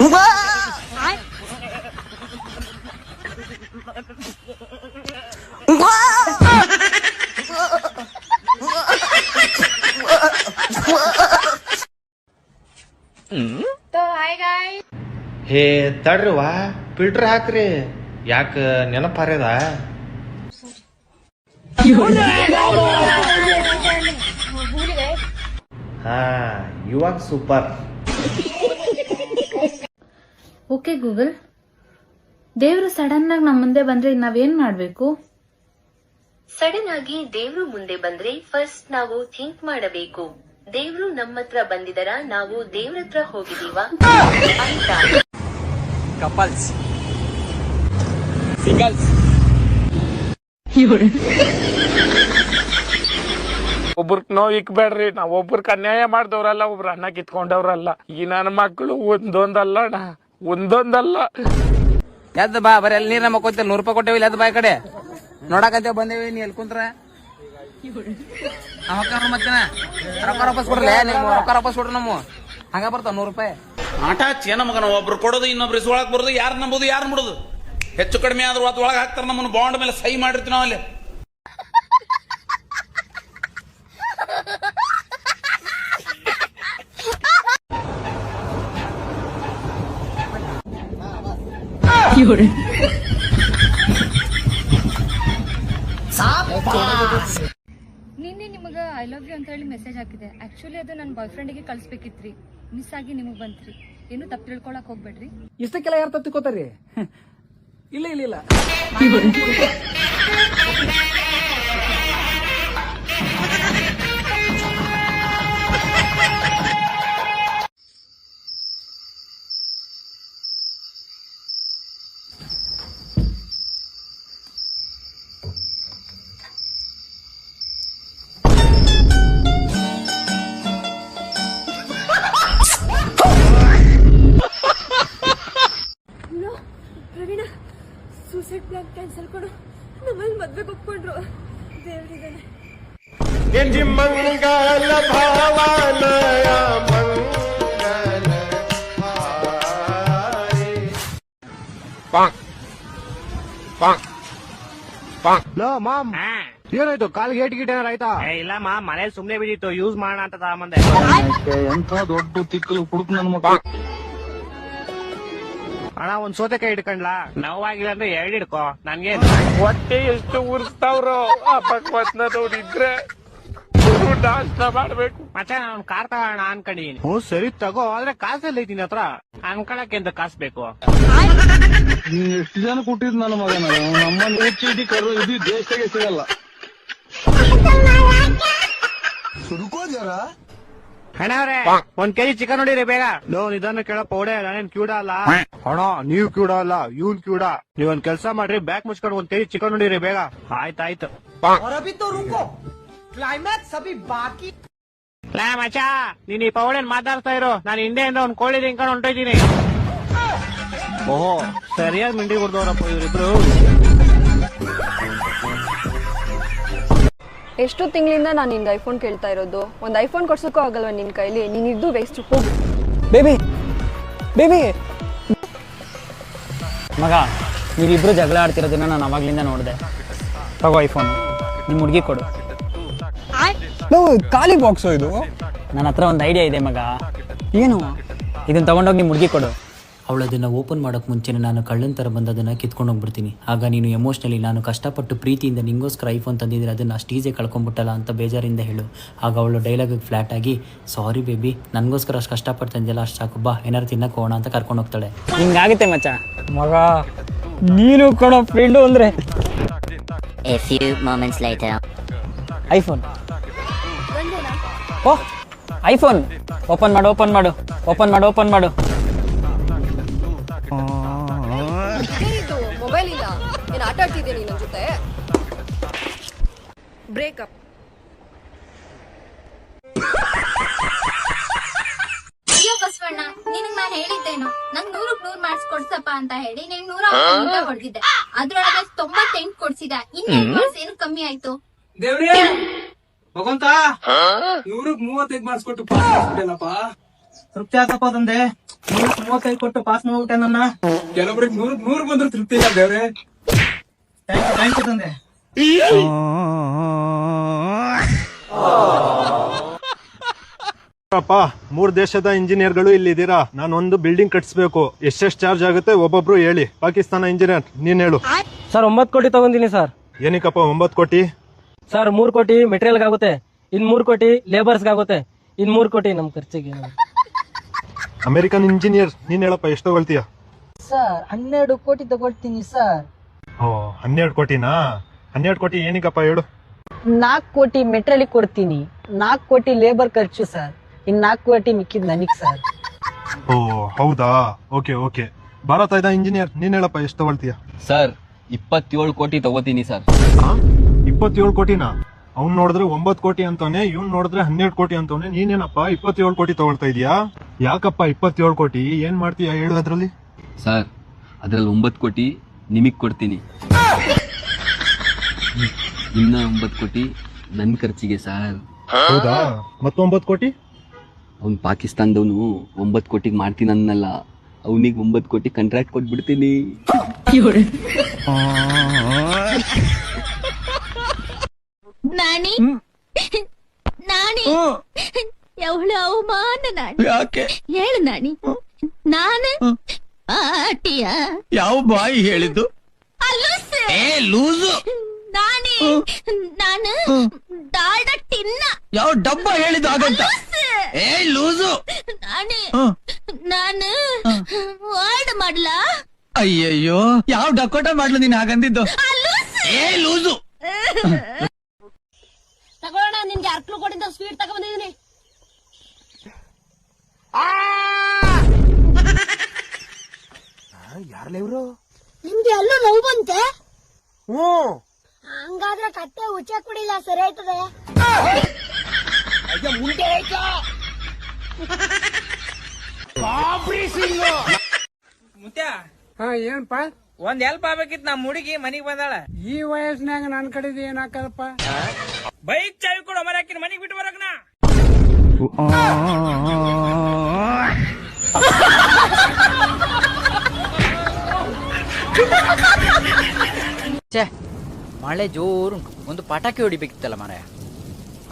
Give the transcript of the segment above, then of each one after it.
우와! ಹೇ ತಡ್ರಿವಾ filter ಹಾಕ್ರಿ. ಯಾಕ ನೆನಪಾರ್ಯದ ಹಾ ಇವಾಗ ಸೂಪರ್ ಓಕೆ ಗೂಗಲ್ ದೇವ್ರು ಸಡನ್ ಆಗಿ ನಮ್ಮ ಮುಂದೆ ಬಂದ್ರೆ ನಾವೇನ್ ಮಾಡ್ಬೇಕು? ಸಡನ್ ಆಗಿ ದೇವ್ರು ಮುಂದೆ ಬಂದ್ರೆ ಫಸ್ಟ್ ನಾವು ಥಿಂಕ್ ಮಾಡಬೇಕು. ದೇವ್ರು ನಮ್ಮತ್ರ ಬಂದಿದರ ನಾವು ದೇವ್ರತ್ರ ಹೋಗಿದೀವಾ ಅಂತ. ಕಪಲ್ಸ್ ಸಿಂಗಲ್ಸ್ ಒಬ್ರಕ್ ನೋವು ಇಕ್ಬೇಡ್ರಿ. ನಾವ್ ಒಬ್ರಕ್ ಅನ್ಯಾಯ ಮಾಡ್ದವ್ರಲ್ಲ ಒಬ್ರು ಅನ್ನ ಕಿತ್ಕೊಂಡವ್ರಲ್ಲ. ಈ ನನ್ನ ಮಕ್ಕಳು ಒಂದೊಂದಲ್ಲ ಅಣ್ಣ. ಒಂದೊಂದಲ್ಲ. ಎದ್ದು ಬಾ ಬರೀ ಅಲ್ಲಿ ನೀರ್ ನಮ್ಮ ಕೊತ್ತೆ ನೂರು ರೂಪಾಯಿ ಕೊಟ್ಟೇವಿ ಎದ್ದು ಬಾ ಈ ಕಡೆ. ನೋಡಕಂತೇವ್ ಬಂದೇವಿ ನೀ ಎಲ್ಲಿ ಕುಂತ್ರ? ಮತ್ತೆ ರೊಕ್ಕ ವಾಪಸ್ ಕೊಡ್ರಲ್ಲ ನೀವು ರೊಕ್ಕ ವಾಪಸ್ ಕೊಡ್ರಿ ನಮ್ಮ ಹಂಗ ಬರ್ತಾವ ನೂರು ರೂಪಾಯಿ. ಆಟ ಚೇನ ಮಗನ? ಒಬ್ರು ಕೊಡೋದು, ಇನ್ನೊಬ್ರು ಇಸ್ಕೊಳಕ್ ಬರೋದು ಯಾರು ನಂಬೋದು ಯಾರು ಬಿಡೋದು? ಹೆಚ್ಚು ಕಡಿಮೆ ಆದ್ರೂ ಅದು ಒಳಗೆ ಹಾಕ್ತಾರೆ ನಮ್ಮನ್ನು, ಬಾಂಡ್ ಮೇಲೆ ಸಹಿ ಮಾಡಿರ್ತೀವಿ ನಾವು ಅಲ್ಲಿ ನಿನ್ನೆ ನಿಮಗೆ ಐ ಲವ್ ಯು ಅಂತ ಹೇಳಿ ಮೆಸೇಜ್ ಹಾಕಿದೆ. ಆಕ್ಚುಲಿ ಅದು ನನ್ನ ಬಾಯ್ ಫ್ರೆಂಡಿಗೆ ಕಳಿಸ್ಬೇಕಿತ್ರಿ. ಮಿಸ್ ಆಗಿ ನಿಮಗೆ ಬಂತ್ರಿ. ಏನು ತಪ್ಪು ತಿಳ್ಕೊಳಕ್ ಹೋಗ್ಬೇಡ್ರಿ. ಇಷ್ಟಕ್ಕೆಲ್ಲ ಯಾರು ತತ್ತಿಕೋತಾರಿ ಇಲ್ಲ ಇಲ್ಲ ಇಲ್ಲ. ಮದ್ವೆಗೆ ಒಪ್ಕೊಂಡ್ರು ದೇವರಿದ್ದಾನೆ ಗೆಂಜಿ ಮಂಗಲ ಭಾವನಯ ಮಂಗಲ ಹಾರಿ. ಲೋ ಮಾಮ್. ಏನಾಯ್ತು? ಕಾಲ್ ಗೇಟ್ ಗಿಟ್ ಏನಾರ ಆಯ್ತಾ? ಇಲ್ಲ ಮಾ ಮನೇಲಿ ಸುಮ್ನೆ ಬಿದ್ದಿತ್ತು. ಯೂಸ್ ಮಾಡೋಣ ಅಂತ ತಗೊಂಬಂದೆ. ಎಂತ ದೊಡ್ಡ ತಿಕ್ಕಲು ಕುಡುಕ್ ನನ್ ಮಕ್ಳು? ಅಣ್ಣ ಒಂದ್ ಸೋತೆಕಾಯಿ ಹಿಡ್ಕೊಂಡ್ಲಾ? ನೋವಾಗಿಲ್ಲ ಅಂದ್ರೆ ಎರಡ್ ಹಿಡ್ಕೋ. ನನ್ಗೆ ಹೊಟ್ಟೆ ಎಷ್ಟು ಉರ್ಸ್ತಾವ್ರು ಆ ಭಗವತ್ನ ನೋಡಿದ್ರೆ ನಾಶನ ಮಾಡ್ಬೇಕು. ಮಚ್ಚ ನಾನು ಕಾರ್ ತಗೋಣ ಅನ್ಕೊಂಡಿದೀನಿ. ಹ್ಞೂ ಸರಿ ತಗೋ ಆದ್ರೆ ಕಾಸೆಲ್ಲ ಐತಿ ನಿನ್ ಹತ್ರ. ಅನ್ಕೊಳಕ್ಕೆ ಅಂತ ಕಾಸ್ ಬೇಕು? ನೀನ್ ಎಷ್ಟು ಜನ ಕೊಟ್ಟಿದ್ ನನ್ನ ಮಗನ? ನಮ್ಮಲ್ಲಿ ಹೆಚ್ಚು ಕರು ಇದು ದೇಶದಾಗೆ ಸಿಗಲ್ಲ. ಅಣ್ಣ ಒಂದ್ ಕೆಜಿ ಚಿಕನ್ ನೋಡಿರಿ ಬೇಗ. ಲೋ ಇದನ್ನ ಕೇಳ ಪೌಡೆ ನಾನೇನ್ ಕ್ಯೂಡ ಅಲ್ಲ? ಹಣ ನೀವ್ ಕ್ಯೂಡ ಅಲ್ಲ ಇವ್ನ್ ಕ್ಯೂಡ. ನೀವ್ ಒಂದ್ ಕೆಲ್ಸ ಮಾಡ್ರಿ ಬ್ಯಾಕ್ ಮುಚ್ಕೊಂಡು ಒಂದ್ ಕೆಜಿ ಚಿಕನ್ ನೋಡಿರಿ ಬೇಗ. ಆಯ್ತಾಯ್ತು. ಲಾ ಮಚ್ಚ ನೀನ್ ಈ ಪೌಡೆನ್ ಮಾತಾಡ್ತಾ ಇರೋ. ನಾನು ಇಂದ ಒಂದ್ ಕೋಳಿ ತಿನ್ಕೊಂಡು ಹೊಂಟೋಯ್ತೀನಿ ಓಹೋ ಸರಿಯಾಗಿ ಮಿಂಡಿ ಕೊಡ್ದವ್ರಪ್ಪ ಇವ್ರಿಬ್ರು. ಎಷ್ಟು ತಿಂಗಳಿಂದ ನಾನು ನಿನ್ಗೆ ಐಫೋನ್ ಕೇಳ್ತಾ ಇರೋದು. ಒಂದು ಐಫೋನ್ ಕೊಡ್ಸೋಕ್ಕೂ ಆಗಲ್ವಾ ನಿನ್ನ ಕೈಲಿ? ನೀನು ಇದ್ದು ವೇಸ್ಟ್ ಹೋಗು. ಬೇಬಿ ಬೇಬಿ ಮಗ ನೀವಿಬ್ರು ಜಗಳ ಆಡ್ತಿರೋದನ್ನ ನಾನು ಅವಾಗ್ಲಿಂದ ನೋಡಿದೆ. ತಗೋ ಐಫೋನ್ ನಿಮ್ಮ ಹುಡುಗಿ ಕೊಡು. ಖಾಲಿ ಬಾಕ್ಸು ಇದು? ನನ್ನ ಹತ್ರ ಒಂದು ಐಡಿಯಾ ಇದೆ ಮಗ. ಏನು? ಇದನ್ನ ತಗೊಂಡೋಗಿ ನಿಮ್ಮ ಹುಡುಗಿ ಕೊಡು. ಅವಳು ಅದನ್ನು ಓಪನ್ ಮಾಡೋಕ್ಕೆ ಮುಂಚೆನೇ ನಾನು ಕಳ್ಳನ ಥರ ಬಂದು ಅದನ್ನು ಕಿತ್ಕೊಂಡು ಹೋಗ್ಬಿಡ್ತೀನಿ. ಆಗ ನೀನು ಎಮೋಷ್ನಲಿ ನಾನು ಕಷ್ಟಪಟ್ಟು ಪ್ರೀತಿಯಿಂದ ನಿಂಗೋಸ್ಕರ ಐಫೋನ್ ತಂದಿದ್ರೆ ಅದನ್ನು ಅಷ್ಟು ಈಸಿ ಕಳ್ಕೊಂಬಿಟ್ಟಲ್ಲ ಅಂತ ಬೇಜಾರಿಂದ ಹೇಳು. ಆಗ ಅವಳು ಡೈಲಾಗಿಗೆ ಫ್ಲಾಟ್ ಆಗಿ ಸಾರಿ ಬೇಬಿ ನನಗೋಸ್ಕರ ಅಷ್ಟು ಕಷ್ಟಪಟ್ಟು ತಂದಿಲ್ಲ ಅಷ್ಟು ಸಾಕು ಬಾ ಏನಾರು ತಿನ್ನಕ್ಕೆ ಹೋಗೋಣ ಅಂತ ಕರ್ಕೊಂಡು ಹೋಗ್ತಾಳೆ. ಹಿಂಗಾಗುತ್ತೆ ಮಚ್ಚ. ಮಗ ನೀನು ಕೊಡೋ ಫ್ರೆಂಡು ಅಂದರೆ? A few moments later iPhone oh iPhone open ಮಾಡು ಓಪನ್ ಮಾಡು ಓಪನ್ ಮಾಡು ಓಪನ್ ಮಾಡು. ನೀನು ಆಟ ಆಡ್ತಿದ್ದೀನಿ ನನ್ನ ಜೊತೆ. ಬ್ರೇಕಪ್ ಕೆಲವ್ರಿಗೆ ನಾನು ನೂರಕ್ ನೂರ್ ಮಾರ್ಕ್ಸ್ ಅಂತ ಹೇಳಿ ಅದ್ರೊಳಗೆ ಏನು ಕಮ್ಮಿ ಆಯ್ತು? ನೂರಕ್ ಮೂವತ್ತೈದು ಮಾರ್ಕ್ಸ್ ಪಾಸ್ ತೃಪ್ತಿ ಕೊಟ್ಟು ಪಾಸ್ ನನ್ನ. ಕೆಲವೊಬ್ರಿಗೆ ನೂರಕ್ ನೂರ್ ಬಂದ್ರು ತೃಪ್ತಿ ಇಲ್ಲ ದೇವ್ರೆ. ಥ್ಯಾಂಕ್ ಯು ದೇಶದ ಇಂಜಿನಿಯರ್ ತಂದೆ ಅಪ್ಪ ಮೂರ್ ದೇಶದ ಇಂಜಿನಿಯರ್ಗಳು ಇಲ್ಲಿದ್ದೀರಾ? ನಾನು ಒಂದು ಬಿಲ್ಡಿಂಗ್ ಕಟ್ಸ್ಬೇಕು. ಎಷ್ಟೆಷ್ಟು ಚಾರ್ಜ್ ಆಗುತ್ತೆ? ಒಬ್ಬೊಬ್ರು ಹೇಳಿ. ಪಾಕಿಸ್ತಾನ ಇಂಜಿನಿಯರ್ ನೀನ್ ಹೇಳು. ಸರ್ ಒಂಬತ್ ಕೋಟಿ ತಗೊಂಡಿನಿ ಸರ್. ಏನಕ್ಕಪ್ಪ ಒಂಬತ್ ಕೋಟಿ? ಸರ್ ಮೂರ್ ಕೋಟಿ ಮೆಟೀರಿಯಲ್ ಆಗುತ್ತೆ. ಇನ್ ಮೂರ್ ಕೋಟಿ ಲೇಬರ್ಸ್ ಆಗುತ್ತೆ. ಇನ್ ಮೂರ್ ಕೋಟಿ ನಮ್ ಖರ್ಚಿಗೆ. ಅಮೆರಿಕನ್ ಇಂಜಿನಿಯರ್ ನೀನ್ ಹೇಳಪ್ಪ ಎಷ್ಟು ತಗೊಳ್ತೀಯ? ಸರ್ ಹನ್ನೆರಡು ಕೋಟಿ ತಗೊಳ್ತೀನಿ ಸರ್. ಓ ಹನ್ನೆರಡು ಕೋಟಿನಾ? ಹನ್ನೆರಡು ಕೋಟಿ ಏನಿಗಪ್ಪ ಹೇಳು? ನಾಲ್ಕು ಕೋಟಿ ಮೆಟೀರಿಯಲ್ ಕೊಡ್ತೀನಿ. ನಾಲ್ಕು ಕೋಟಿ ಲೇಬರ್ ಖರ್ಚು ಸರ್. ಇನ್ ನಾಲ್ಕು ಕೋಟಿ ಮಿಕ್ಕಿದ್ ನನಗ್ ಸರ್. ಓ ಹೌದಾ? Okay okay. ಭಾರತ ಇದ ಇಂಜಿನಿಯರ್. ನೀನ್ ಹೇಳಪ್ಪ ಎಷ್ಟು ತಗೊಳ್ತೀಯ? ಸರ್ ಇಪ್ಪತ್ತೇಳು ಕೋಟಿ ತಗೋತೀನಿ ಸರ್. ಇಪ್ಪತ್ತೇಳು ಕೋಟಿನಾ? ಅವ್ನ್ ನೋಡಿದ್ರೆ ಒಂಬತ್ ಕೋಟಿ ಅಂತವನೆ ಇವ್ನ್ ನೋಡಿದ್ರೆ ಹನ್ನೆರಡು ಕೋಟಿ ಅಂತವನೆ ನೀನೇನಪ್ಪ ಇಪ್ಪತ್ತೇಳು ಕೋಟಿ ತಗೊಳ್ತಾ ಇದೀಯಾ? ಯಾಕಪ್ಪ ಇಪ್ಪತ್ತೇಳು ಕೋಟಿ? ಏನ್ ಮಾಡ್ತೀಯಾ ಹೇಳು ಅದ್ರಲ್ಲಿ? ಸರ್ ಅದ್ರಲ್ಲಿ ಒಂಬತ್ತು ಕೋಟಿ ನಿಮಗ್ ಕೊಡ್ತೀನಿ. ಇನ್ನ ಒಂಬತ್ತು ಕೋಟಿ ನನ್ ಖರ್ಚಿಗೆ ಸರ್. ಹೌದಾ? ಮತ್ತೊಂಬತ್ ಕೋಟಿ? ಅವ್ನ್ ಪಾಕಿಸ್ತಾನದವನು ಒಂಬತ್ ಕೋಟಿಗೆ ಮಾಡ್ತೀನಿ ಅನ್ನಲ್ಲ. ಅವನಿಗ್ ಒಂಬತ್ ಕೋಟಿ ಕಾಂಟ್ರಾಕ್ಟ್ ಕೊಟ್ಬಿಡ್ತೀನಿ. ನಾನಿ ನಾನಿ ಎವಳು ಅವಮಾನ ನಾನಿ ಯಾಕೆ? ಹೇಳು ನಾನಿ? ನಾನು ಆಟಿಯ ಯಾವ ಬಾಯಿ ಹೇಳಿದ್ದು? ಅಲ್ಲೂಸು ಏ ಲೂಸು. ನಾನಿ ನಾನು ದಾಲ್ಡ ತಿನ್ನ ಯಾವ ಡಬ್ಬ ಹೇಳಿದ್ದು ಹಾಗಂತ? ಏ ಲೂಸು. ನಾನಿ ನಾನು ವರ್ಡ್ ಮಾಡ್ಲಾ? ಅಯ್ಯಯ್ಯೋ ಯಾವ ಡಕೋಟ ಮಾಡ್ಲು ನೀನ್ ಹಾಗಂದಿದ್ದು? ಏ ಲೂಸು. ತಗೋಣ ನಿನ್ಗೆ ಅರ್ಕಲು ಕೊಟ್ಟಿದ್ದ ಸ್ವೀಟ್ ತಗೊಂಡಿದ್ದೀನಿ ನಿಮ್ಗೆ ಎಲ್ಲೂ ನೋವು ಬಂತೆ? ಹಂಗಾದ್ರೆ ಕತ್ತೆ ಉಚ್ಚ ಕುಡಿಲ್ಲ ಸರಿ ಆಯ್ತದೆ? ಮುತ್ಯ ಹಾ ಏನಪ್ಪ ಒಂದ್ ಎಲ್ಪ್ ಆಗ್ಬೇಕಿತ್ ನಮ್ ಹುಡುಗಿ ಮನಿಗ್ ಬಂದಾಳ. ಈ ವಯಸ್ಸಿನಾಗ ನನ್ ಕಡೆದು ಏನ್ ಹಾಕದಪ್ಪ? ಬೈಕ್ ಚಾವಿ ಕೊಡು ಮರಾಕಿನ ಮನಿಗ್ ಬಿಟ್ಟು ಬರಕ್ನ. ಮಳೆ ಜೋರು ಒಂದು ಪಟಾಕಿ ಹೊಡಿಬೇಕಿತ್ತಲ್ಲ ಮರೆಯ.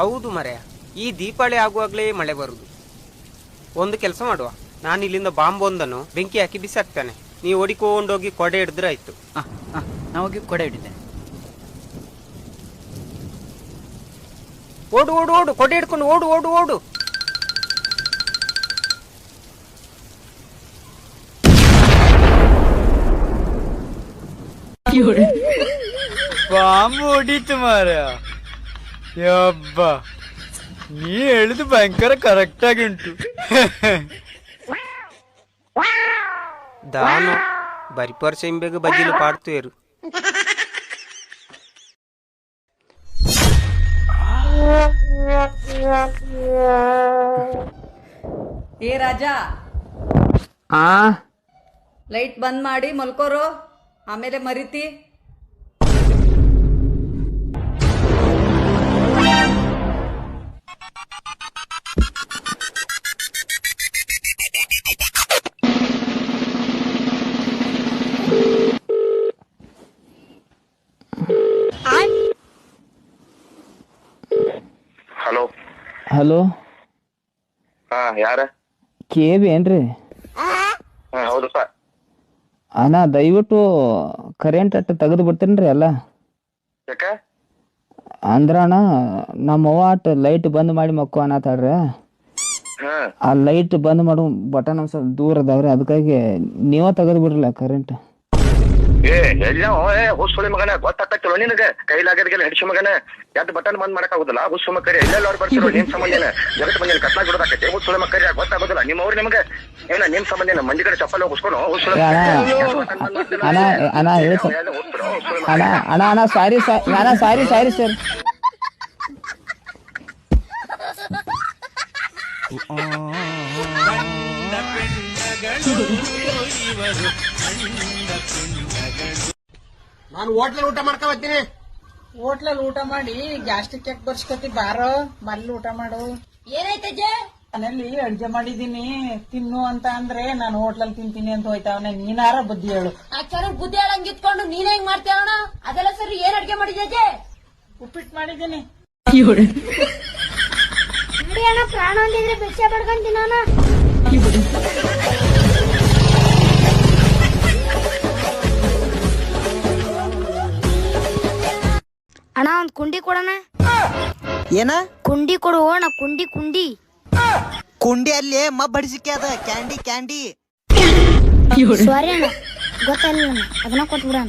ಹೌದು ಮರೆಯ. ಈ ದೀಪಾವಳಿ ಆಗುವಾಗ್ಲೇ ಮಳೆ ಬರುದು. ಒಂದು ಕೆಲಸ ಮಾಡುವ. ನಾನು ಇಲ್ಲಿಂದ ಬಾಂಬ್ ಒಂದನ್ನು ಬೆಂಕಿ ಹಾಕಿ ಬಿಸಾಕ್ತಾನೆ. ನೀವು ಓಡಿಕೊಂಡೋಗಿ ಕೊಡೆ ಹಿಡಿದ್ರೆ ಆಯ್ತು. ನಾವಾಗಿ ಕೊಡೆ ಹಿಡಿದ್ದೇನೆ ಓಡು ಓಡು ಓಡು ಕೊಡೆ ಹಿಡ್ಕೊಂಡು ಓಡು ಓಡು ಓಡು. ಬಾಂಬ್ ಹೊಡೀತು ಮಾರ ಯಬ್ಬ. ನೀ ಹೇಳಿದು ಭಯಂಕರ ಕರೆಕ್ಟ್ ಆಗಿ ಉಂಟು. ದಾನು ಬರಿಪರ್ಸ ಇಂಬೆಗ ಬಜ್ಜಿಲು ಪಾಡ್ತೇರು. ಏ ರಾಜಾ. ಆ? ಲೈಟ್ ಬಂದ್ ಮಾಡಿ ಮಲ್ಕೋರು. ಆಮೇಲೆ ಮರಿತಿ. ಹಲೋ. ಹಲೋ. ಹಾ ಯಾರ? ಕೆ ಬಿ ಏನ್ರಿ? ಹೌದು ಹೌದಪ್ಪ ಅಣ್ಣ ದಯವಿಟ್ಟು ಕರೆಂಟ್ ಅಟ್ಟು ತೆಗೆದು ಬಿಡ್ತೀನಿ ಅಲ್ಲ ಯಾಕ? ಅಂದ್ರ ಅಣ್ಣ ನಮ್ಮ ಅವ್ವ ಲೈಟ್ ಬಂದ್ ಮಾಡಿ ಮಕ್ಕೋ ಅನ್ನತಾಳ್ರಿ ಹಾ. ಆ ಲೈಟ್ ಬಂದ್ ಮಾಡೋ ಬಟನ್ ಒಂದ್ ಸ್ವಲ್ಪ ದೂರ ಅದಾವ್ರಿ ಅದಕ್ಕಾಗಿ ನೀವ ತೆಗೆದು ಬಿಡ್ರಲ್ಲ ಕರೆಂಟ್ ಏ ಎಲ್ಲ ಏ ಹುಸ್ಸುಳಿ ಮಗನ ಗೊತ್ತಾಗ್ತಿಲ್ಲ ನಿನಗ ಕೈಲಾಗದ್ಗೆಲ್ಲ ಹಿಡಿಸು ಮಗನ ಯಾವ್ದು ಬಟನ್ ಬಂದ್ ಮಾಡಕ್ ಆಗುದಿಲ್ಲ ಹುಸ್ಸು ಮಕ್ಕರಿ ಎಲ್ಲೆಲ್ಲ ಅವ್ರು ಬರ್ತಿರೋ ನಿಮ್ ಸಂಬಂಧಿನ ಜಗತ್ ಮಂದಿನ ಕತ್ಲಾ ಬಿಡೋದಾಕೈತಿ ಹುಸ್ಸುಳಿ ಮಕ್ಕರಿ ಗೊತ್ತಾಗೋದಿಲ್ಲ ನಿಮ್ಮ ಅವ್ರು ನಿಮ್ಗೆ ಏನ ನಿಮ್ ಸಂಬಂಧಿನ ಮಂದಿ ಕಡೆ ಚಪ್ಪಲ್ ಹುಸ್ಕೊಂಡು ಹುಸ್ಸುಳಿ ಅಣ್ಣ ಅಣ್ಣ ಅಣ್ಣ ಹೇಳಿ ಸರ್ ಅಣ್ಣ ಅಣ್ಣ ಅಣ್ಣ ಸಾರಿ ಅಣ್ಣ ಸಾರಿ ಸಾರಿ ನಾನು ಹೋಟ್ಲಲ್ಲಿ ಊಟ ಮಾಡ್ಕೊ ಬರ್ತೀನಿ. ಹೋಟ್ಲಲ್ಲಿ ಊಟ ಮಾಡಿ ಗ್ಯಾಸ್ಟ್ರಿಕ್ ಯಾಕೆ ಬರ್ಸ್ಕೊತಿ ಬಾರೋ ಮಲ್ಲಿ ಊಟ ಮಾಡು. ಏನಾಯ್ತಜ್ಜೆ ಮನೇಲಿ ಅಡ್ಗೆ ಮಾಡಿದೀನಿ ತಿನ್ನು ಅಂತ ಅಂದ್ರೆ ನಾನು ಹೋಟ್ಲಲ್ಲಿ ತಿಂತೀನಿ ಅಂತ ಹೋಯ್ತಾವನೆ ನೀನಾರ ಬುದ್ಧಿ ಹೇಳು. ಆ ಚೆನ್ನಾಗ್ ಬುದ್ಧಿ ಹೇಳಂಗ್ ಇತ್ಕೊಂಡು ನೀನ್ ಹೆಂಗ್ ಮಾಡ್ತೀಯ ಅದೆಲ್ಲ ಸರಿ ಏನ್ ಅಡ್ಗೆ ಮಾಡಿದ್ಯಜ್ಜೆ ಉಪ್ಪಿಟ್ಟು ಮಾಡಿದೀನಿ ಅಣ್ಣ. ಪ್ರಾಣ ಅಂದಿದ್ರೆ ಭಿಕ್ಷೆ ಪಡ್ಕೊಂತೀನಿ ಅಣ್ಣ ಅಣ್ಣ ಒಂದ್ ಕುಂಡಿ ಕೊಡಣ ಏನ? ಕುಂಡಿ ಕೊಡು ಅಣ್ಣ ಕುಂಡಿ ಕುಂಡಿ. ಕುಂಡಿ ಅಲ್ಲಿ ಮಬ್ ಬಡಿಸಿಕೆ ಅದ. Candy candy. ಸಾರಿ ಅಣ್ಣ ಗೊತ್ತಲ್ಲ ಅದನ್ನ ಕೊಟ್ಬಿಡಣ.